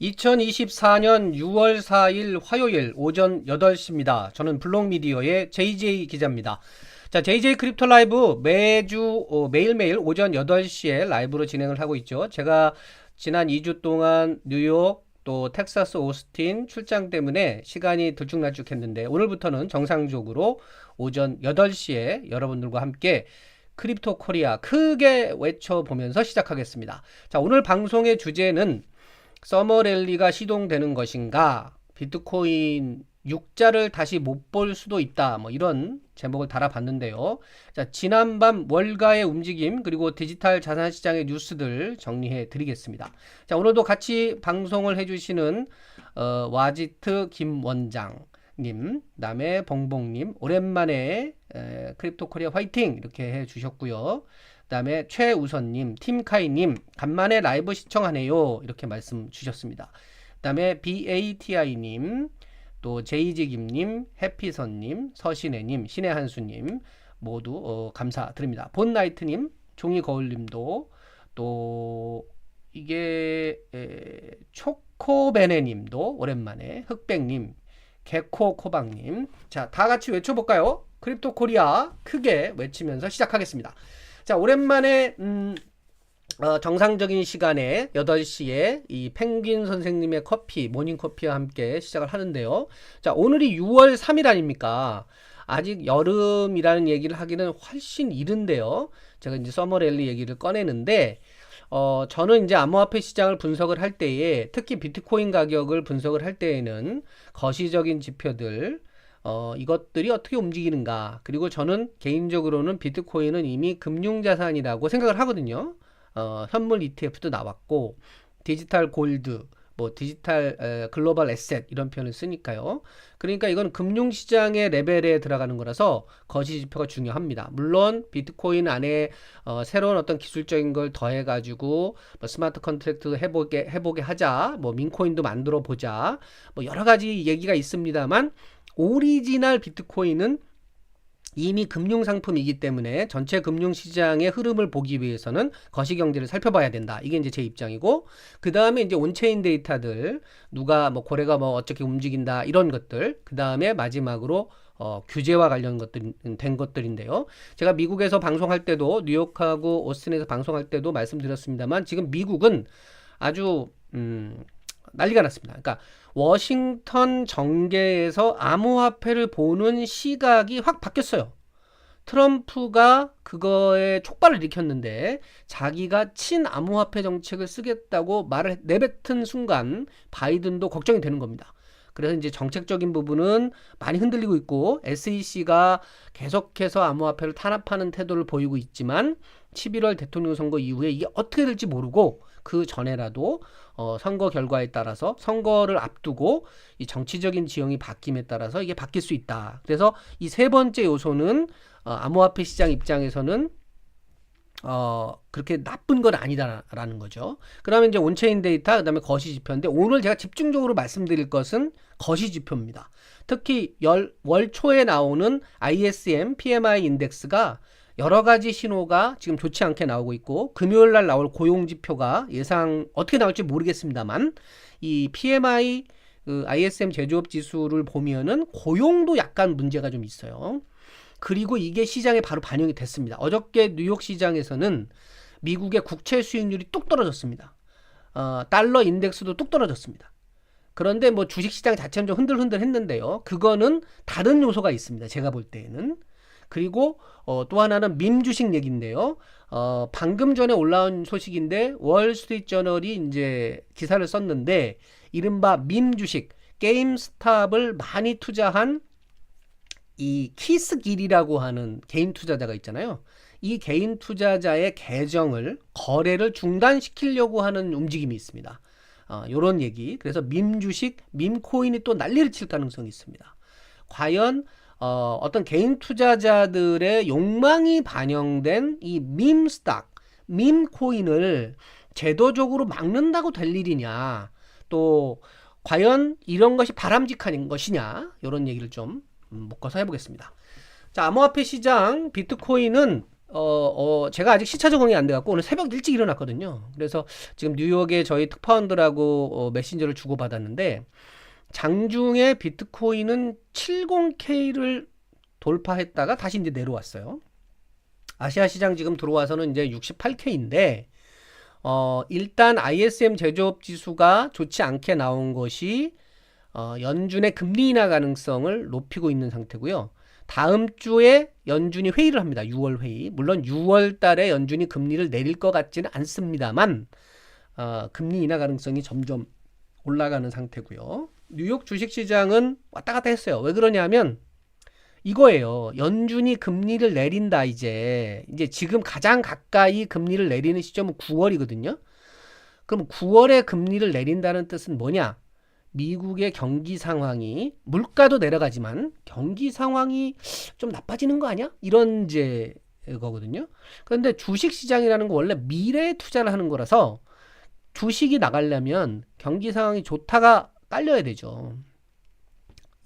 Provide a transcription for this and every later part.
2024년 6월 4일 화요일 오전 8시입니다. 저는 블록미디어의 JJ 기자입니다. 자, JJ 크립토 라이브 매주 어, 매일매일 오전 8시에 라이브로 진행을 하고 있죠. 제가 지난 2주 동안 뉴욕 또 텍사스 오스틴 출장 때문에 시간이 들쭉날쭉했는데 오늘부터는 정상적으로 오전 8시에 여러분들과 함께 크립토 코리아 크게 외쳐보면서 시작하겠습니다. 자, 오늘 방송의 주제는 서머랠리가 시동되는 것인가? 비트코인 육자를 다시 못 볼 수도 있다. 뭐 이런 제목을 달아봤는데요. 자, 지난밤 월가의 움직임 그리고 디지털 자산 시장의 뉴스들 정리해 드리겠습니다. 자, 오늘도 같이 방송을 해주시는 어, 와지트 김 원장. 님, 남의 봉봉님, 오랜만에 에, 크립토 코리아 화이팅! 이렇게 해 주셨고요. 그다음에 최우선님, 팀카이님, 간만에 라이브 시청하네요. 이렇게 말씀 주셨습니다. 그다음에 BATI님, 또 제이지김님, 해피선님, 서신혜님, 신의 한수님 모두 어, 감사드립니다. 본나이트님, 종이거울님도 또 이게 에, 초코베네님도 오랜만에 흑백님, 개코코박님, 자 다 같이 외쳐볼까요? 크립토 코리아 크게 외치면서 시작하겠습니다. 자, 오랜만에 음, 어, 정상적인 시간에 8시에 이 펭귄 선생님의 커피, 모닝 커피와 함께 시작을 하는데요. 자, 오늘이 6월 3일 아닙니까? 아직 여름이라는 얘기를 하기는 훨씬 이른데요. 제가 이제 서머랠리 얘기를 꺼내는데 어, 저는 이제 암호화폐 시장을 분석을 할 때에 특히 비트코인 가격을 분석을 할 때에는 거시적인 지표들 어, 이것들이 어떻게 움직이는가. 그리고 저는 개인적으로는 비트코인은 이미 금융자산이라고 생각을 하거든요. 어, 현물 ETF도 나왔고, 디지털 골드, 뭐 디지털 에, 글로벌 에셋 이런 표현을 쓰니까요. 그러니까 이건 금융시장의 레벨에 들어가는 거라서 거시 지표가 중요합니다. 물론 비트코인 안에 어, 새로운 어떤 기술적인 걸 더해가지고 뭐 스마트 컨트랙트 해보게 해보게 하자, 뭐 민코인도 만들어 보자, 뭐 여러 가지 얘기가 있습니다만 오리지널 비트코인은 이미 금융상품이기 때문에 전체 금융시장의 흐름을 보기 위해서는 거시경제를 살펴봐야 된다. 이게 이제 제 입장이고, 그 다음에 이제 온체인 데이터들, 누가 뭐 고래가 뭐 어떻게 움직인다, 이런 것들, 그 다음에 마지막으로 어, 규제와 관련 것들, 된 것들인데요. 제가 미국에서 방송할 때도, 뉴욕하고 오스틴에서 방송할 때도 말씀드렸습니다만, 지금 미국은 아주, 음, 난리가 났습니다. 그러니까 워싱턴 정계에서 암호화폐를 보는 시각이 확 바뀌었어요. 트럼프가 그거에 촉발을 일으켰는데 자기가 친암호화폐 정책을 쓰겠다고 말을 내뱉은 순간 바이든도 걱정이 되는 겁니다. 그래서 이제 정책적인 부분은 많이 흔들리고 있고 SEC가 계속해서 암호화폐를 탄압하는 태도를 보이고 있지만 11월 대통령 선거 이후에 이게 어떻게 될지 모르고 그 전에라도 어, 선거 결과에 따라서 선거를 앞두고 이 정치적인 지형이 바뀜에 따라서 이게 바뀔 수 있다. 그래서 이 세 번째 요소는 어, 암호화폐 시장 입장에서는 어, 그렇게 나쁜 건 아니다라는 거죠. 그러면 이제 온체인 데이터, 그 다음에 거시 지표인데 오늘 제가 집중적으로 말씀드릴 것은 거시 지표입니다. 특히 열, 월 초에 나오는 ISM PMI 인덱스가 여러 가지 신호가 지금 좋지 않게 나오고 있고 금요일 날 나올 고용 지표가 예상 어떻게 나올지 모르겠습니다만 이 PMI 그 ISM 제조업 지수를 보면은 고용도 약간 문제가 좀 있어요. 그리고 이게 시장에 바로 반영이 됐습니다. 어저께 뉴욕 시장에서는 미국의 국채 수익률이 뚝 떨어졌습니다. 어, 달러 인덱스도 뚝 떨어졌습니다. 그런데 뭐 주식 시장 자체는 좀 흔들흔들 했는데요. 그거는 다른 요소가 있습니다. 제가 볼 때에는. 그리고 어, 또 하나는 민 주식 얘기인데요. 어, 방금 전에 올라온 소식인데 월스트리트 저널이 이제 기사를 썼는데 이른바 민 주식 게임스탑을 많이 투자한 이 키스길이라고 하는 개인 투자자가 있잖아요. 이 개인 투자자의 계정을 거래를 중단시키려고 하는 움직임이 있습니다. 어, 요런 얘기. 그래서 민 주식, 민 코인이 또 난리를 칠 가능성이 있습니다. 과연 어, 어떤 개인 투자자들의 욕망이 반영된 이 밈 스탁, 밈 코인을 제도적으로 막는다고 될 일이냐, 또 과연 이런 것이 바람직한 것이냐, 이런 얘기를 좀 음, 묶어서 해보겠습니다. 자, 암호화폐 시장 비트코인은 어, 어, 제가 아직 시차 적응이 안 돼갖고 오늘 새벽 일찍 일어났거든요. 그래서 지금 뉴욕에 저희 특파원들하고 어, 메신저를 주고받았는데 장중에 비트코인은 70K를 돌파했다가 다시 이제 내려왔어요. 아시아 시장 지금 들어와서는 이제 68K인데 어, 일단 ISM 제조업 지수가 좋지 않게 나온 것이 어, 연준의 금리 인하 가능성을 높이고 있는 상태고요. 다음 주에 연준이 회의를 합니다. 6월 회의. 물론 6월 달에 연준이 금리를 내릴 것 같지는 않습니다만 어, 금리 인하 가능성이 점점 올라가는 상태고요. 뉴욕 주식 시장은 왔다 갔다 했어요. 왜 그러냐면 이거예요. 연준이 금리를 내린다 이제. 이제 지금 가장 가까이 금리를 내리는 시점은 9월이거든요. 그럼 9월에 금리를 내린다는 뜻은 뭐냐? 미국의 경기 상황이 물가도 내려가지만 경기 상황이 좀 나빠지는 거 아니야? 이런 이제 거거든요. 그런데 주식 시장이라는 거 원래 미래에 투자를 하는 거라서 주식이 나가려면 경기 상황이 좋다가 깔려야 되죠.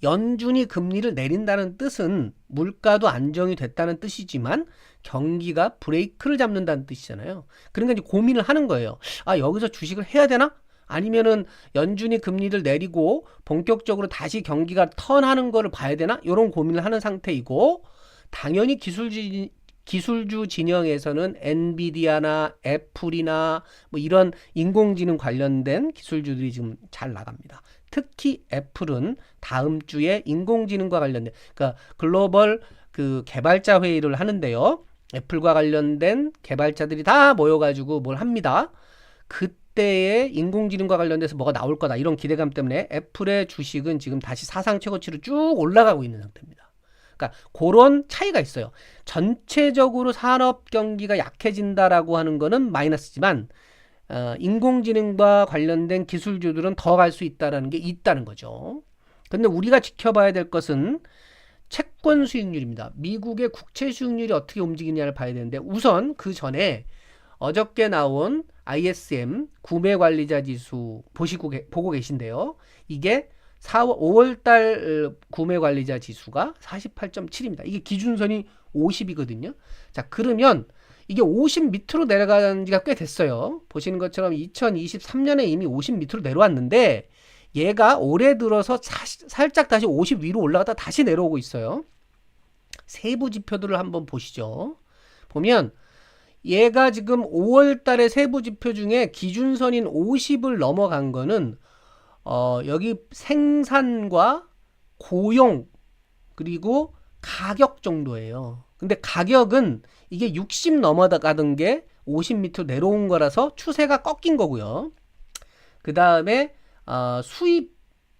연준이 금리를 내린다는 뜻은 물가도 안정이 됐다는 뜻이지만 경기가 브레이크를 잡는다는 뜻이잖아요. 그러니까 이제 고민을 하는 거예요. 아, 여기서 주식을 해야 되나? 아니면은 연준이 금리를 내리고 본격적으로 다시 경기가 턴하는 거를 봐야 되나? 이런 고민을 하는 상태이고 당연히 기술지 기술주 진영에서는 엔비디아나 애플이나 뭐 이런 인공지능 관련된 기술주들이 지금 잘 나갑니다. 특히 애플은 다음 주에 인공지능과 관련된 그러니까 글로벌 그 개발자 회의를 하는데요. 애플과 관련된 개발자들이 다 모여가지고 뭘 합니다. 그때에 인공지능과 관련돼서 뭐가 나올 거다 이런 기대감 때문에 애플의 주식은 지금 다시 사상 최고치로 쭉 올라가고 있는 상태입니다. 그러니까 그런 차이가 있어요. 전체적으로 산업 경기가 약해진다라고 하는 거는 마이너스지만 어, 인공지능과 관련된 기술주들은 더 갈 수 있다라는 게 있다는 거죠. 근데 우리가 지켜봐야 될 것은 채권 수익률입니다. 미국의 국채 수익률이 어떻게 움직이냐를 봐야 되는데 우선 그 전에 어저께 나온 ISM 구매 관리자 지수 보시고 계, 보고 계신데요. 이게 4월 5월 달 구매 관리자 지수가 48.7입니다. 이게 기준선이 50이거든요. 자, 그러면 이게 50 밑으로 내려간 지가 꽤 됐어요. 보시는 것처럼 2023년에 이미 50 밑으로 내려왔는데 얘가 올해 들어서 사, 살짝 다시 50 위로 올라갔다 다시 내려오고 있어요. 세부 지표들을 한번 보시죠. 보면 얘가 지금 5월 달에 세부 지표 중에 기준선인 50을 넘어간 거는 어, 여기 생산과 고용 그리고 가격 정도예요. 근데 가격은 이게 60 넘어가던 게 50 밑으로 내려온 거라서 추세가 꺾인 거고요. 그 다음에 어, 수입,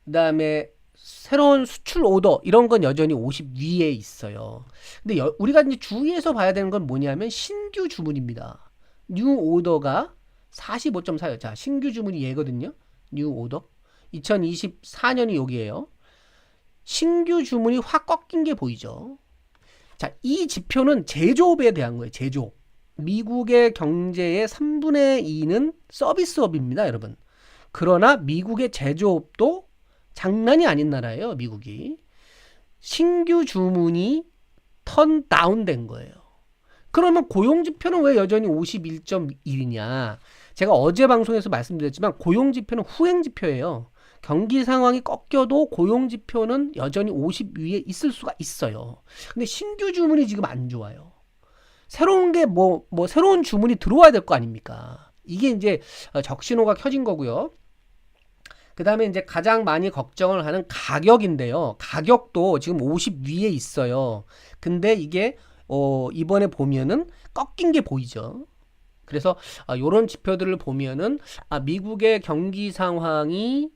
그 다음에 새로운 수출 오더 이런 건 여전히 50 위에 있어요. 근데 여, 우리가 이제 주의해서 봐야 되는 건 뭐냐면 신규 주문입니다. 뉴 오더가 45.4요. 자, 신규 주문이 얘거든요. 뉴 오더. 2024년이 여기에요. 신규 주문이 확 꺾인 게 보이죠. 자, 이 지표는 제조업에 대한 거예요. 제조업. 미국의 경제의 3분의 2는 서비스업입니다, 여러분. 그러나 미국의 제조업도 장난이 아닌 나라예요, 미국이. 신규 주문이 턴 다운된 거예요. 그러면 고용 지표는 왜 여전히 51.1이냐? 제가 어제 방송에서 말씀드렸지만 고용 지표는 후행 지표예요. 경기 상황이 꺾여도 고용 지표는 여전히 50 위에 있을 수가 있어요. 근데 신규 주문이 지금 안 좋아요. 새로운 게 뭐, 뭐, 새로운 주문이 들어와야 될 거 아닙니까? 이게 이제 적신호가 켜진 거고요. 그 다음에 이제 가장 많이 걱정을 하는 가격인데요. 가격도 지금 50 위에 있어요. 근데 이게, 어, 이번에 보면은 꺾인 게 보이죠. 그래서 아, 이런 지표들을 보면은 아, 미국의 경기 상황이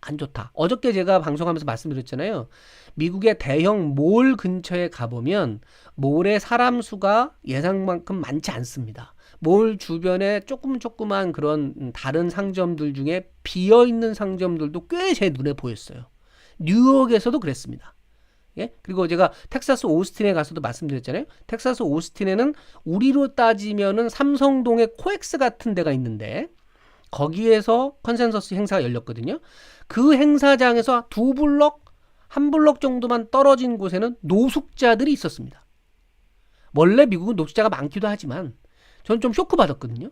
안 좋다. 어저께 제가 방송하면서 말씀드렸잖아요. 미국의 대형 몰 근처에 가보면 몰의 사람 수가 예상만큼 많지 않습니다. 몰 주변에 조금 조그만 그런 다른 상점들 중에 비어 있는 상점들도 꽤 제 눈에 보였어요. 뉴욕에서도 그랬습니다. 예? 그리고 제가 텍사스 오스틴에 가서도 말씀드렸잖아요. 텍사스 오스틴에는 우리로 따지면은 삼성동의 코엑스 같은 데가 있는데 거기에서 컨센서스 행사가 열렸거든요. 그 행사장에서 두 블럭, 한 블럭 정도만 떨어진 곳에는 노숙자들이 있었습니다. 원래 미국은 녹지자가 많기도 하지만 저는 좀 쇼크 받았거든요.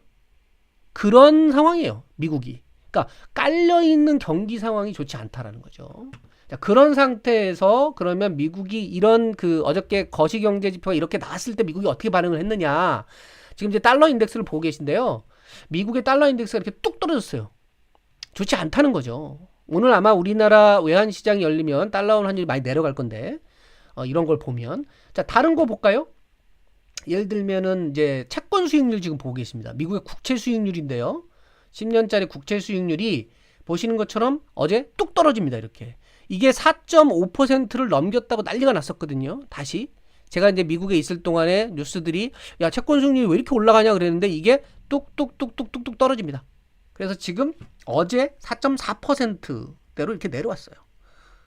그런 상황이에요. 미국이. 그러니까 깔려 있는 경기 상황이 좋지 않다라는 거죠. 자, 그런 상태에서 그러면 미국이 이런 그 어저께 거시 경제 지표가 이렇게 나왔을 때 미국이 어떻게 반응을 했느냐. 지금 이제 달러 인덱스를 보고 계신데요. 미국의 달러 인덱스가 이렇게 뚝 떨어졌어요. 좋지 않다는 거죠. 오늘 아마 우리나라 외환 시장이 열리면 달러 원 환율이 많이 내려갈 건데 어, 이런 걸 보면 자 다른 거 볼까요? 예를 들면은 이제 채권 수익률 지금 보고 계십니다. 미국의 국채 수익률인데요. 10년짜리 국채 수익률이 보시는 것처럼 어제 뚝 떨어집니다. 이렇게. 이게 4.5%를 넘겼다고 난리가 났었거든요. 다시. 제가 이제 미국에 있을 동안에 뉴스들이 야, 채권 수익률이 왜 이렇게 올라가냐 그랬는데 이게 뚝뚝뚝뚝뚝뚝 떨어집니다. 그래서 지금 어제 4.4%대로 이렇게 내려왔어요.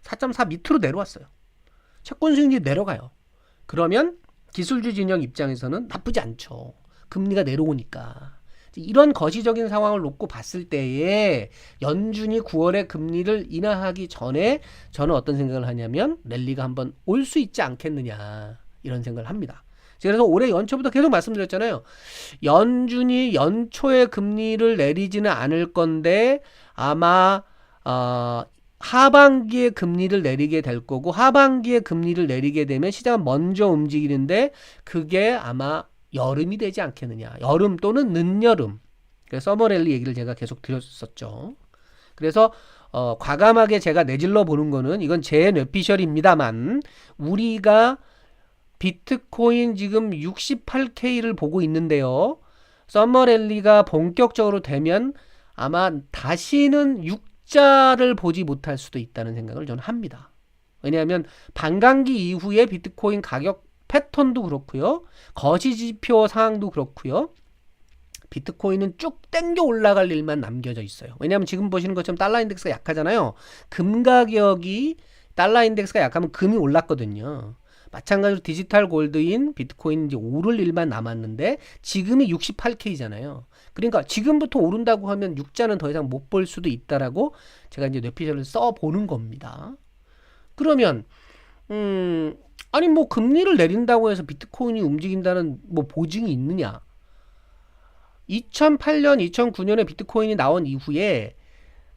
4.4 밑으로 내려왔어요. 채권 수익률이 내려가요. 그러면 기술주 진영 입장에서는 나쁘지 않죠. 금리가 내려오니까. 이런 거시적인 상황을 놓고 봤을 때에 연준이 9월에 금리를 인하하기 전에 저는 어떤 생각을 하냐면 랠리가 한번 올 수 있지 않겠느냐 이런 생각을 합니다. 그래서 올해 연초부터 계속 말씀드렸잖아요. 연준이 연초에 금리를 내리지는 않을 건데 아마 어, 하반기에 금리를 내리게 될 거고 하반기에 금리를 내리게 되면 시장은 먼저 움직이는데 그게 아마 여름이 되지 않겠느냐. 여름 또는 늦여름. 그래서 서머랠리 얘기를 제가 계속 드렸었죠. 그래서 어, 과감하게 제가 내질러 보는 거는 이건 제 뇌피셜입니다만 우리가 비트코인 지금 68K를 보고 있는데요. 서머랠리가 본격적으로 되면 아마 다시는 6자를 보지 못할 수도 있다는 생각을 저는 합니다. 왜냐하면 반감기 이후에 비트코인 가격 패턴도 그렇고요. 거시지표 상황도 그렇고요. 비트코인은 쭉 땡겨 올라갈 일만 남겨져 있어요. 왜냐하면 지금 보시는 것처럼 달러 인덱스가 약하잖아요. 금 가격이 달러 인덱스가 약하면 금이 올랐거든요. 마찬가지로 디지털 골드인 비트코인 이제 오를 일만 남았는데 지금이 68K잖아요. 그러니까 지금부터 오른다고 하면 육자는 더 이상 못 볼 수도 있다라고 제가 이제 뇌피셜을 써 보는 겁니다. 그러면 음 아니 뭐 금리를 내린다고 해서 비트코인이 움직인다는 뭐 보증이 있느냐? 2008년, 2009년에 비트코인이 나온 이후에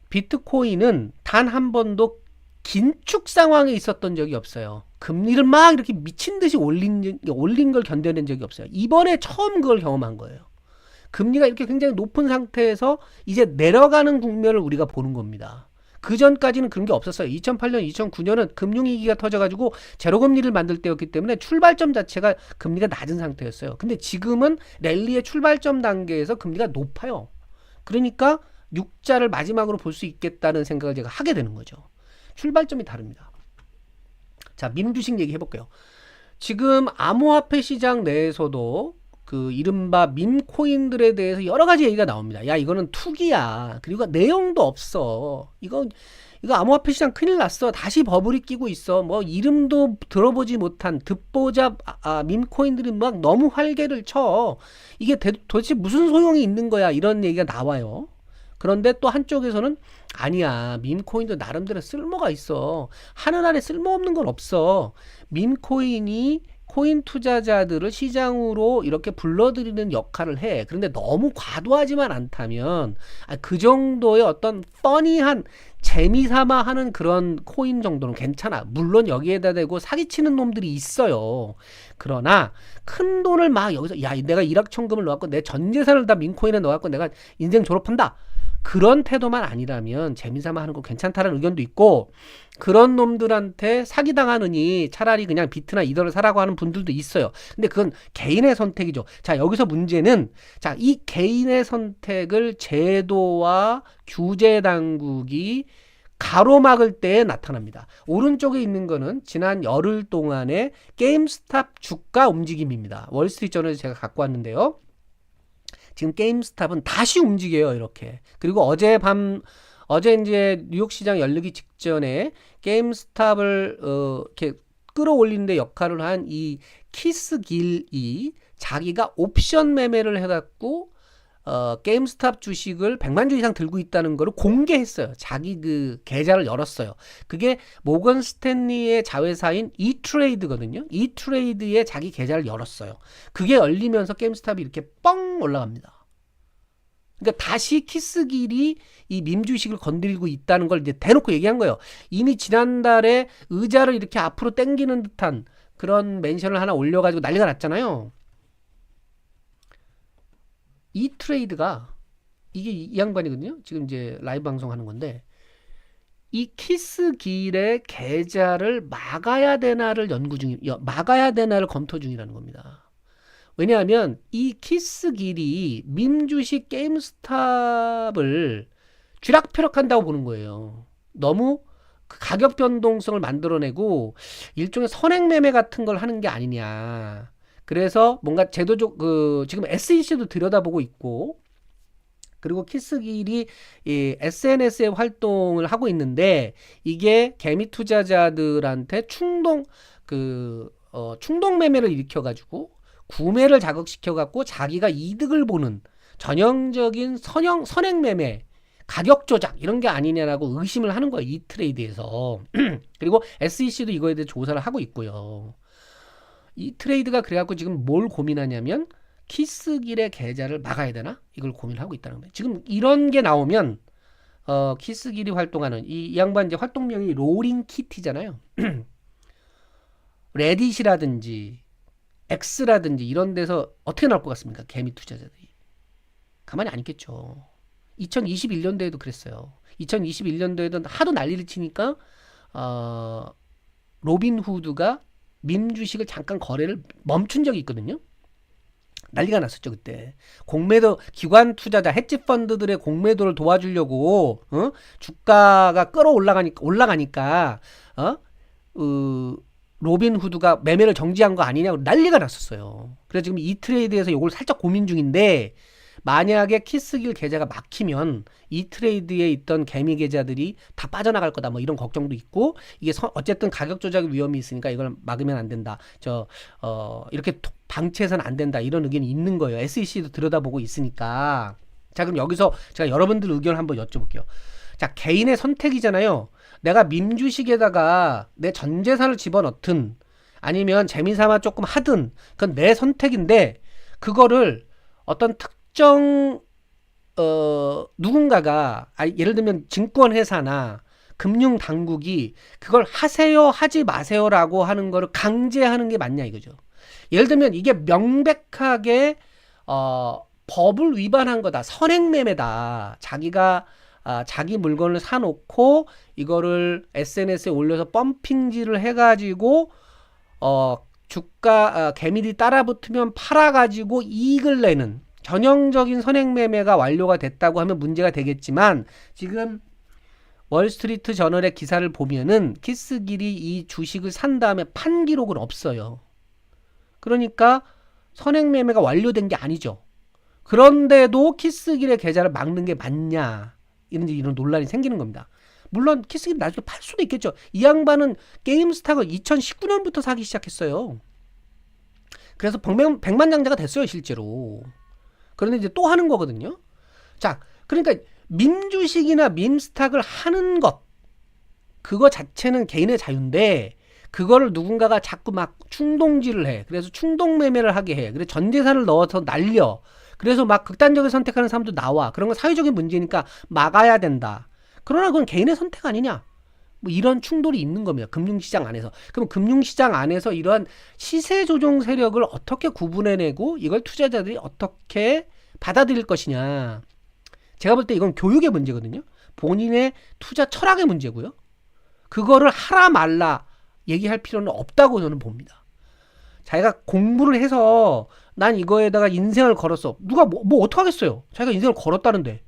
비트코인은 단 한 번도 긴축 상황에 있었던 적이 없어요. 금리를 막 이렇게 미친 듯이 올린 올린 걸 견뎌낸 적이 없어요. 이번에 처음 그걸 경험한 거예요. 금리가 이렇게 굉장히 높은 상태에서 이제 내려가는 국면을 우리가 보는 겁니다. 그 전까지는 그런 게 없었어요. 2008년, 2009년은 금융위기가 터져가지고 제로금리를 만들 때였기 때문에 출발점 자체가 금리가 낮은 상태였어요. 근데 지금은 랠리의 출발점 단계에서 금리가 높아요. 그러니까 육자를 마지막으로 볼 수 있겠다는 생각을 제가 하게 되는 거죠. 출발점이 다릅니다. 자, 민 주식 얘기 해볼게요. 지금 암호화폐 시장 내에서도 그 이른바 밈코인들에 대해서 여러 가지 얘기가 나옵니다. 야, 이거는 투기야. 그리고 내용도 없어. 이거 이거 암호화폐 시장 큰일 났어. 다시 버블이 끼고 있어. 뭐 이름도 들어보지 못한 듣보잡 아, 아, 밈코인들이 막 너무 활개를 쳐. 이게 대, 도대체 무슨 소용이 있는 거야? 이런 얘기가 나와요. 그런데 또 한쪽에서는 아니야. 밈코인도 나름대로 쓸모가 있어. 하늘 안에 쓸모없는 건 없어. 밈코인이 코인 투자자들을 시장으로 이렇게 불러들이는 역할을 해. 그런데 너무 과도하지만 않다면 아, 그 정도의 어떤 뻔히한 재미삼아 하는 그런 코인 정도는 괜찮아. 물론 여기에다 대고 사기치는 놈들이 있어요. 그러나 큰 돈을 막 여기서 야 내가 일확천금을 넣었고 내 전 재산을 다 민코인에 넣었고 내가 인생 졸업한다. 그런 태도만 아니라면 재미삼아 하는 거 괜찮다는 의견도 있고 그런 놈들한테 사기당하느니 차라리 그냥 비트나 이더를 사라고 하는 분들도 있어요. 근데 그건 개인의 선택이죠. 자, 여기서 문제는 자, 이 개인의 선택을 제도와 규제 당국이 가로막을 때에 나타납니다. 오른쪽에 있는 거는 지난 열흘 동안의 게임스탑 주가 움직임입니다. 월스트리트저널에서 제가 갖고 왔는데요. 지금 게임스탑은 다시 움직여요, 이렇게. 그리고 어제 밤 어제 이제 뉴욕 시장 열리기 직전에 게임스탑을 어 이렇게 끌어올리는데 역할을 한 이 키스 길이 자기가 옵션 매매를 해갖고 어, 게임스탑 주식을 100만 주 이상 들고 있다는 거를 공개했어요. 자기 그 계좌를 열었어요. 그게 모건 스탠리의 자회사인 이트레이드거든요. 이트레이드에 자기 계좌를 열었어요. 그게 열리면서 게임스탑이 이렇게 뻥 올라갑니다. 그러니까 다시 키스길이 이 밈 주식을 건드리고 있다는 걸 이제 대놓고 얘기한 거예요. 이미 지난달에 의자를 이렇게 앞으로 당기는 듯한 그런 멘션을 하나 올려가지고 난리가 났잖아요. 이 트레이드가 이게 이, 이 양반이거든요. 지금 이제 라이브 방송하는 건데 이 키스 길의 계좌를 막아야 되나를 연구 여- 막아야 되나를 검토 중이라는 겁니다. 왜냐하면 이 키스 길이 밈주식 게임스탑을 쥐락펴락한다고 보는 거예요. 너무 그 가격 변동성을 만들어내고 일종의 선행 매매 같은 걸 하는 게 아니냐. 그래서 뭔가 제도적 그 지금 SEC도 들여다보고 있고 그리고 키스길이 이 SNS의 활동을 하고 있는데 이게 개미 투자자들한테 충동 그 어, 충동 매매를 일으켜 가지고 구매를 자극시켜 갖고 자기가 이득을 보는 전형적인 선형 선행 매매 가격 조작 이런 게 아니냐라고 의심을 하는 거예요 이 트레이드에서 그리고 SEC도 이거에 대해 조사를 하고 있고요. 이 트레이드가 그래갖고 지금 뭘 고민하냐면 키스길의 계좌를 막아야 되나 이걸 고민하고 있다는 거예요. 지금 이런 게 나오면 어 키스길이 활동하는 이, 이 양반 이제 활동명이 로링 키티잖아요. 레딧이라든지 X라든지 이런 데서 어떻게 나올 것 같습니까? 개미 투자자들이 가만히 안 있겠죠. 2021년도에도 그랬어요. 2021년도에도 하도 난리를 치니까 어 로빈 후드가 민 주식을 잠깐 거래를 멈춘 적이 있거든요. 난리가 났었죠 그때 공매도 기관 투자자 헤지 펀드들의 공매도를 도와주려고 어? 주가가 끌어올라가니까 올라가니까 어? 어, 로빈 후드가 매매를 정지한 거 아니냐고 난리가 났었어요. 그래서 지금 이 트레이드에서 이걸 살짝 고민 중인데 만약에 키스길 계좌가 막히면 이 트레이드에 있던 개미 계좌들이 다 빠져나갈 거다 뭐 이런 걱정도 있고 이게 서- 어쨌든 가격 조작 위험이 있으니까 이걸 막으면 안 된다. 저 어 이렇게 토- 방치해서는 안 된다. 이런 의견이 있는 거예요. SEC도 들여다보고 있으니까. 자, 그럼 여기서 제가 여러분들 의견 한번 여쭤볼게요. 자, 개인의 선택이잖아요. 내가 민주식에다가 내 전 재산을 집어넣든 아니면 재미삼아 조금 하든 그건 내 선택인데 그거를 어떤 특 정 어 누군가가 아 예를 들면 증권회사나 금융 당국이 그걸 하세요 하지 마세요라고 하는 거를 강제하는 게 맞냐 이거죠. 예를 들면 이게 명백하게 어 법을 위반한 거다. 선행매매다. 자기가 아, 자기 물건을 사놓고 이거를 SNS에 올려서 펌핑질을 해가지고 어 주가 아, 개미들이 따라붙으면 팔아가지고 이익을 내는 전형적인 선행매매가 완료가 됐다고 하면 문제가 되겠지만 지금 월스트리트 저널의 기사를 보면은 키스길이 이 주식을 산 다음에 판 기록은 없어요. 그러니까 선행매매가 완료된 게 아니죠. 그런데도 키스길의 계좌를 막는 게 맞냐 이런 이런 논란이 생기는 겁니다. 물론 키스길 나중에 팔 수도 있겠죠. 이 양반은 게임스탁을 2019년부터 사기 시작했어요. 그래서 백만, 장자가 됐어요 실제로. 그런데 이제 또 하는 거거든요. 자, 그러니까 밈주식이나 밈스탁을 하는 것 그거 자체는 개인의 자유인데 그거를 누군가가 자꾸 막 충동질을 해. 그래서 충동 매매를 하게 해. 그래서 전 재산을 넣어서 날려. 그래서 막 극단적인 선택하는 사람도 나와. 그런 건 사회적인 문제니까 막아야 된다. 그러나 그건 개인의 선택 아니냐? 뭐 이런 충돌이 있는 겁니다. 금융시장 안에서. 그럼 금융시장 안에서 이러한 시세 조종 세력을 어떻게 구분해내고 이걸 투자자들이 어떻게 받아들일 것이냐. 제가 볼 때 이건 교육의 문제거든요. 본인의 투자 철학의 문제고요. 그거를 하라 말라 얘기할 필요는 없다고 저는 봅니다. 자기가 공부를 해서 난 이거에다가 인생을 걸었어. 누가 뭐, 뭐 어떡하겠어요. 자기가 인생을 걸었다는데.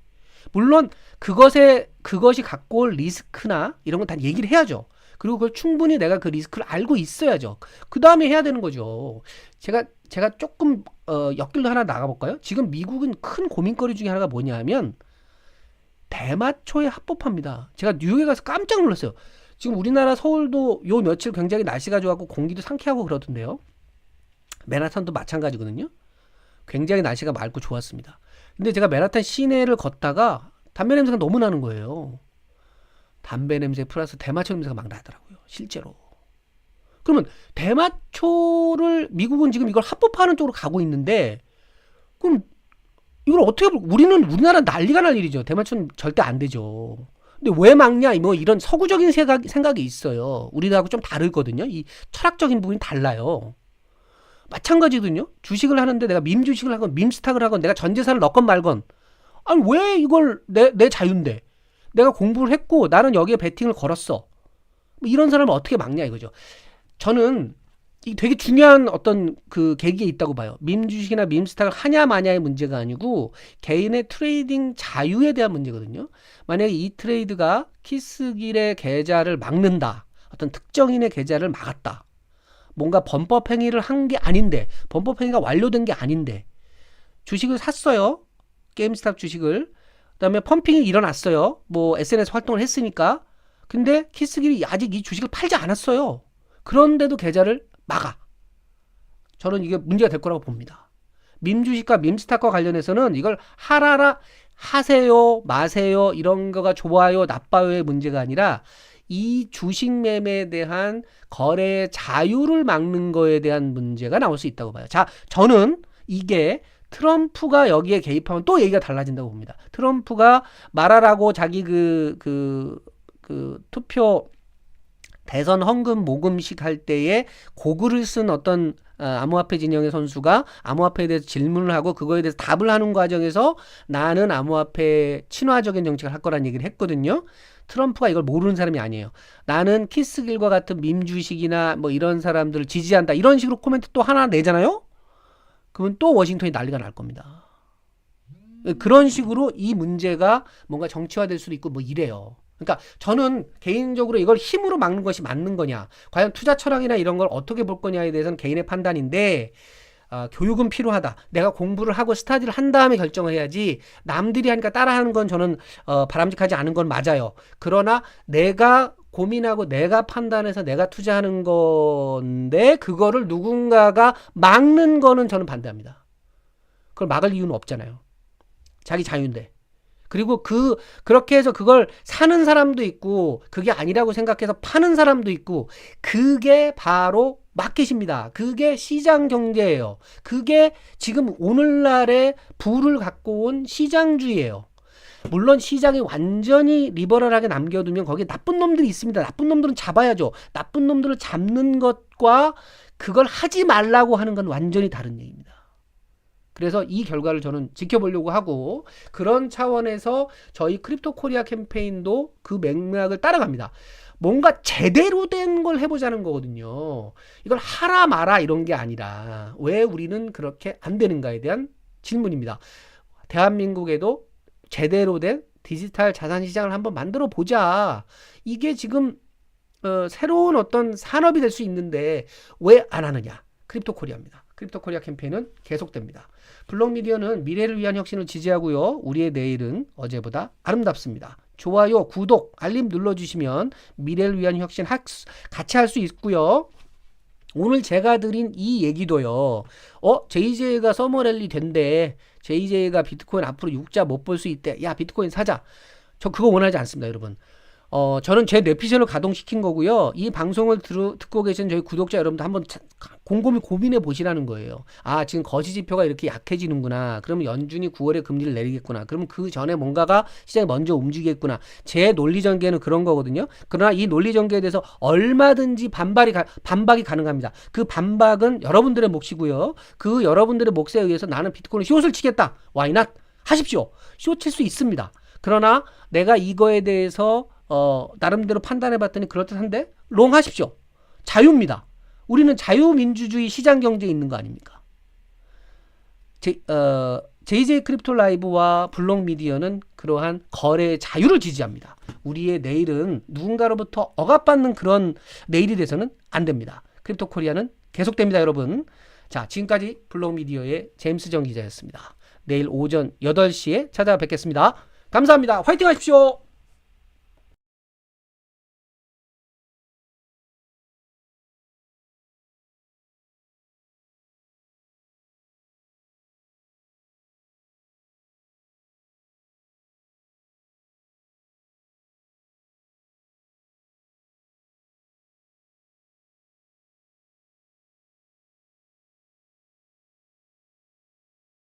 물론 그것에 그것이 갖고 올 리스크나 이런 건 다 얘기를 해야죠. 그리고 그걸 충분히 내가 그 리스크를 알고 있어야죠. 그 다음에 해야 되는 거죠. 제가 제가 조금 어, 옆길로 하나 나가볼까요? 지금 미국은 큰 고민거리 중에 하나가 뭐냐면 대마초에 합법합니다. 제가 뉴욕에 가서 깜짝 놀랐어요. 지금 우리나라 서울도 요 며칠 굉장히 날씨가 좋았고 공기도 상쾌하고 그러던데요. 맨하탄도 마찬가지거든요. 굉장히 날씨가 맑고 좋았습니다. 근데 제가 맨하탄 시내를 걷다가 담배 냄새가 너무 나는 거예요. 담배 냄새 플러스 대마초 냄새가 막 나더라고요. 실제로. 그러면 대마초를 미국은 지금 이걸 합법화하는 쪽으로 가고 있는데 그럼 이걸 어떻게 볼- 우리는 우리나라 난리가 날 일이죠. 대마초는 절대 안 되죠. 근데 왜 막냐 뭐 이런 서구적인 생각, 생각이 있어요. 우리하고 좀 다르거든요. 이 철학적인 부분이 달라요. 마찬가지거든요. 주식을 하는데 내가 밈 주식을 하건 밈 스탁을 하건 내가 전 재산을 넣건 말건 아니 왜 이걸 내, 내 자유인데 내가 공부를 했고 나는 여기에 베팅을 걸었어. 뭐 이런 사람을 어떻게 막냐 이거죠. 저는 이 되게 중요한 어떤 그 계기에 있다고 봐요. 밈 주식이나 밈 스탁을 하냐 마냐의 문제가 아니고 개인의 트레이딩 자유에 대한 문제거든요. 만약에 이 트레이드가 키스길의 계좌를 막는다. 어떤 특정인의 계좌를 막았다. 뭔가 범법 행위를 한 게 아닌데 범법 행위가 완료된 게 아닌데 주식을 샀어요. 게임스탑 주식을. 그다음에 펌핑이 일어났어요. 뭐 SNS 활동을 했으니까. 근데 키스길이 아직 이 주식을 팔지 않았어요. 그런데도 계좌를 막아. 저는 이게 문제가 될 거라고 봅니다. 밈주식과 밈스탁과 관련해서는 이걸 하라라 하세요 마세요 이런 거가 좋아요 나빠요의 문제가 아니라 이 주식 매매에 대한 거래의 자유를 막는 거에 대한 문제가 나올 수 있다고 봐요. 자, 저는 이게 트럼프가 여기에 개입하면 또 얘기가 달라진다고 봅니다. 트럼프가 말하라고 자기 그, 그, 그 투표 대선 헌금 모금식 할 때에 고글을 쓴 어떤 어, 암호화폐 진영의 선수가 암호화폐에 대해서 질문을 하고 그거에 대해서 답을 하는 과정에서 나는 암호화폐 친화적인 정책을 할 거란 얘기를 했거든요. 트럼프가 이걸 모르는 사람이 아니에요. 나는 키스길과 같은 밈주식이나 뭐 이런 사람들을 지지한다. 이런 식으로 코멘트 또 하나 내잖아요? 그러면 또 워싱턴이 난리가 날 겁니다. 그런 식으로 이 문제가 뭔가 정치화될 수도 있고 뭐 이래요. 그러니까 저는 개인적으로 이걸 힘으로 막는 것이 맞는 거냐, 과연 투자 철학이나 이런 걸 어떻게 볼 거냐에 대해서는 개인의 판단인데, 아, 교육은 필요하다. 내가 공부를 하고 스타디를 한 다음에 결정을 해야지 남들이 하니까 따라하는 건 저는 어, 바람직하지 않은 건 맞아요. 그러나 내가 고민하고 내가 판단해서 내가 투자하는 건데 그거를 누군가가 막는 거는 저는 반대합니다. 그걸 막을 이유는 없잖아요. 자기 자유인데. 그리고 그 그렇게 해서 그걸 사는 사람도 있고 그게 아니라고 생각해서 파는 사람도 있고 그게 바로 마켓입니다. 그게 시장 경제예요. 그게 지금 오늘날의 부를 갖고 온 시장주의예요. 물론 시장이 완전히 리버럴하게 남겨두면 거기에 나쁜 놈들이 있습니다. 나쁜 놈들은 잡아야죠. 나쁜 놈들을 잡는 것과 그걸 하지 말라고 하는 건 완전히 다른 얘기입니다. 그래서 이 결과를 저는 지켜보려고 하고 그런 차원에서 저희 크립토 코리아 캠페인도 그 맥락을 따라갑니다. 뭔가 제대로 된 걸 해보자는 거거든요. 이걸 하라 마라 이런 게 아니라 왜 우리는 그렇게 안 되는가에 대한 질문입니다. 대한민국에도 제대로 된 디지털 자산 시장을 한번 만들어 보자. 이게 지금 어, 새로운 어떤 산업이 될 수 있는데 왜 안 하느냐? 크립토 코리아입니다. 크립토 코리아 캠페인은 계속됩니다. 블록 미디어는 미래를 위한 혁신을 지지하고요. 우리의 내일은 어제보다 아름답습니다. 좋아요, 구독, 알림 눌러주시면 미래를 위한 혁신 학, 같이 할 수 있고요. 오늘 제가 드린 이 얘기도요. 어, JJ가 서머랠리 된대. JJ가 비트코인 앞으로 육자 못 볼 수 있대. 야, 비트코인 사자. 저 그거 원하지 않습니다, 여러분. 어, 저는 제 뇌피셜을 가동시킨 거고요. 이 방송을 들, 듣고 계신 저희 구독자 여러분들 한번 차- 곰곰이 고민해 보시라는 거예요. 아, 지금 거시 지표가 이렇게 약해지는구나. 그러면 연준이 9월에 금리를 내리겠구나. 그러면 그 전에 뭔가가 시장이 먼저 움직이겠구나. 제 논리 전개는 그런 거거든요. 그러나 이 논리 전개에 대해서 얼마든지 반발이 가, 반박이 가능합니다. 그 반박은 여러분들의 몫이고요. 그 여러분들의 몫에 의해서 나는 비트코인 숏을 치겠다. 와이낫 하십시오. 숏칠수 있습니다. 그러나 내가 이거에 대해서 어, 나름대로 판단해 봤더니 그렇듯한데 롱 하십시오. 자유입니다. 우리는 자유민주주의 시장 경제에 있는 거 아닙니까? 제, 어, JJ 크립토 라이브와 블록 미디어는 그러한 거래의 자유를 지지합니다. 우리의 내일은 누군가로부터 억압받는 그런 내일이 돼서는 안 됩니다. 크립토 코리아는 계속됩니다, 여러분. 자, 지금까지 블록 미디어의 제임스 정 기자였습니다. 내일 오전 8시에 찾아뵙겠습니다. 감사합니다. 화이팅 하십시오.